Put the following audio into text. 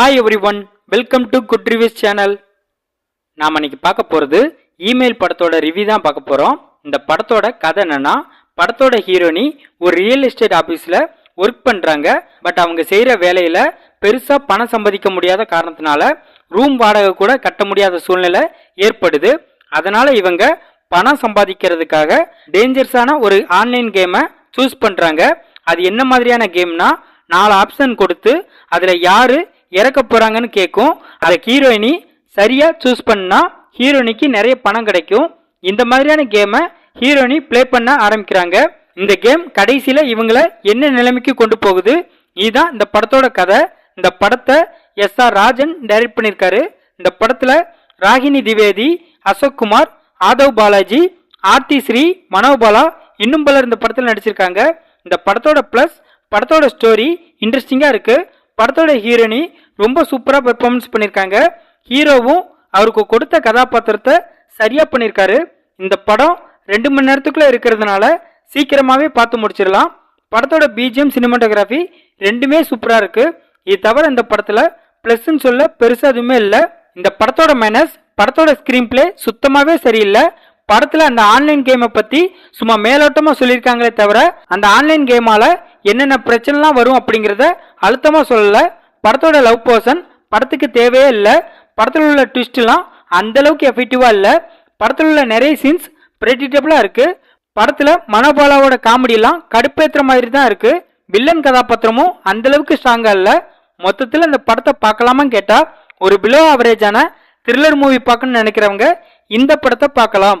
Hi everyone welcome to good reviews channel நாம் இன்னைக்கு பார்க்க போகிறது இமெயில் படத்தோட ரிவ்யூ தான் பார்க்க போகிறோம் இந்த படத்தோட கதை என்னன்னா படத்தோட ஹீரோனி ஒரு ரியல் எஸ்டேட் ஆஃபீஸில் ஒர்க் பண்ணுறாங்க பட் அவங்க செய்கிற வேலையில் பெருசாக பணம் சம்பாதிக்க முடியாத காரணத்தினால ரூம் வாடகை கூட கட்ட முடியாத சூழ்நிலை ஏற்படுது. அதனால் இவங்க பணம் சம்பாதிக்கிறதுக்காக டேஞ்சர்ஸான ஒரு ஆன்லைன் கேமை சூஸ் பண்ணுறாங்க அது என்ன மாதிரியான கேம்னா நாலு ஆப்ஷன் கொடுத்து அதில் யார் இறக்க போகிறாங்கன்னு கேட்கும் அதை ஹீரோயினி சரியாக சூஸ் பண்ணால் ஹீரோயினிக்கு நிறைய பணம் கிடைக்கும். இந்த மாதிரியான கேமை ஹீரோயினி ப்ளே பண்ண ஆரம்பிக்கிறாங்க. இந்த கேம் கடைசியில் இவங்களை என்ன நிலைமைக்கு கொண்டு போகுது? இதுதான் இந்த படத்தோட கதை. இந்த படத்தை எஸ் ஆர் ராஜன் டைரக்ட் பண்ணியிருக்காரு. இந்த படத்தில் ராகினி திவேதி அசோக் குமார் ஆதவ் பாலாஜி ஆர்த்தி ஸ்ரீ மனோபாலா இன்னும் பலர் இந்த படத்தில் நடிச்சிருக்காங்க. இந்த படத்தோட ப்ளஸ் படத்தோட ஸ்டோரி இன்ட்ரெஸ்டிங்காக இருக்குது படத்தோட ஹீரோனி ரொம்ப சூப்பராக பெர்ஃபார்மன்ஸ் பண்ணியிருக்காங்க ஹீரோவும் அவருக்கு கொடுத்த கதாபாத்திரத்தை சரியாக பண்ணியிருக்காரு இந்த படம் ரெண்டு மணி நேரத்துக்குள்ளே இருக்கிறதுனால சீக்கிரமாகவே பார்த்து முடிச்சிடலாம். படத்தோட பிஜிஎம் சினிமாட்டோகிராஃபி ரெண்டுமே சூப்பராக இருக்குது இது தவிர இந்த படத்தில் ப்ளஸ்ன்னு சொல்ல பெருசாக எதுவுமே இல்லை. இந்த படத்தோட மைனஸ் படத்தோட ஸ்க்ரீன் பிளே சுத்தமாகவே சரியில்லை. படத்தில் அந்த ஆன்லைன் கேமை பற்றி சும்மா மேலோட்டமாக சொல்லியிருக்காங்களே தவிர அந்த ஆன்லைன் கேமால் என்னென்ன பிரச்சனைலாம் வரும் அப்படிங்கிறத அழுத்தமாக சொல்லலை. படத்தோட லவ் போர்ஷன் படத்துக்கு தேவையே இல்லை. படத்தில் உள்ள ட்விஸ்ட்லாம் அந்தளவுக்கு எஃபெக்டிவாக இல்லை. படத்தில் உள்ள நிறைய சீன்ஸ் ப்ரெடிட்டபிளாக இருக்குது படத்தில் மனோபாலாவோட காமெடியெல்லாம் கடுப்பேற்றுற மாதிரி தான் இருக்குது வில்லன் கதாபாத்திரமும் அந்தளவுக்கு ஸ்ட்ராங்காக இல்லை. மொத்தத்தில் இந்த படத்தை பார்க்கலாமான்னு கேட்டால் ஒரு பிலோ ஆவரேஜான த்ரில்லர் மூவி பார்க்கணும்னு நினைக்கிறவங்க இந்த படத்தை பார்க்கலாம்.